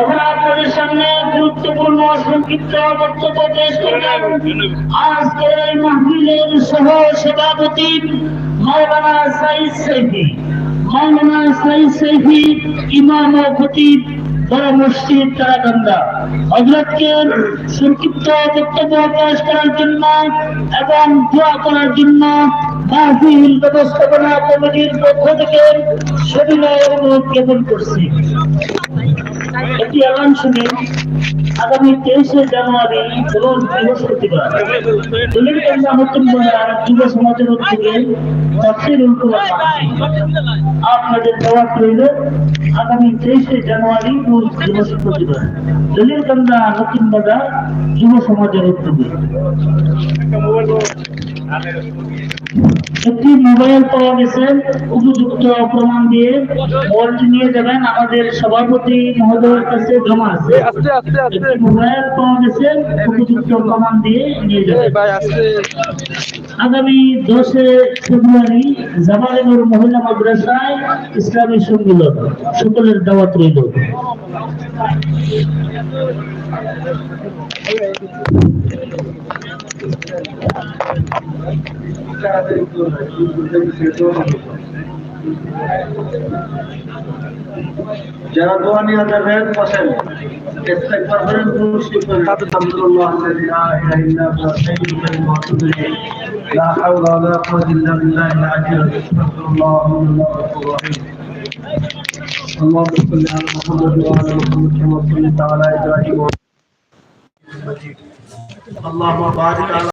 এখন আপনাদের সামনে গুরুত্বপূর্ণ সংক্ষিপ্ত বক্তব্য পেশ করবেন আজকের এই মাহফিলের সহ সভাপতি মাওলানা সাইদ সাইফি। মাওলানা সাইদ সাইফি ইমাম ও খতিব, বড় মসজিদ তারাকান্দা। হজরতকে সংক্ষিপ্ত বক্তব্য পেশ করার জন্য এবং দোয়া করার জন্য মাহফিল ব্যবস্থাপনা কমিটির পক্ষ থেকে সবিনয় অনুরোধ জ্ঞাপন করছি। একটি অ্যালার্ম শুনে আগামী তেইশে জানুয়ারি রোজ বৃহস্পতিবার। দলিতগঞ্জ নতুন বাজার যুব সমাজের উদ্যোগে তাফসিরুল কোরআন। আপনাদের দেওয়া রইল, আগামী তেইশে জানুয়ারি রোজ বৃহস্পতিবার। দলিতগঞ্জা নতুন বাজার যুব সমাজের উদ্যোগে একটি মোবাইল পাওয়া গেছে উপযুক্ত প্রমাণ দিয়ে। মোবাইলটি নিয়ে যাবেন আমাদের সভাপতি মহোদয়ের কাছে জমা আছে। মোবাইল পাওয়া গেছে উপযুক্ত প্রমাণ দিয়ে নিয়ে যাবেন। আগামী দশে ফেব্রুয়ারি জামালেনুর মহিলা মাদ্রাসায় ইসলামী সম্মিলন। সকলের দাওয়াত রইল। যারা দোয়া নিয়ে যাবেন বসেন ইস্তেগফার করেন দুরূদ করেন আলহামদুলিল্লাহ আল্লাযী লা ইলাহা ইল্লা হুয়া হাইয়্যুল কাইয়্যুম ওয়া আতুবু ইলাইহি লা হাওলা ওয়া লা কুওয়াতা ইল্লা বিল্লাহিল আলিyyিল আযীম আস্তাগফিরুল্লাহ ওয়া আতুবু ইলাইহি اللهم صل على محمد وعلى محمد كما صليت على ابراهيم وعلى اللهم بارك على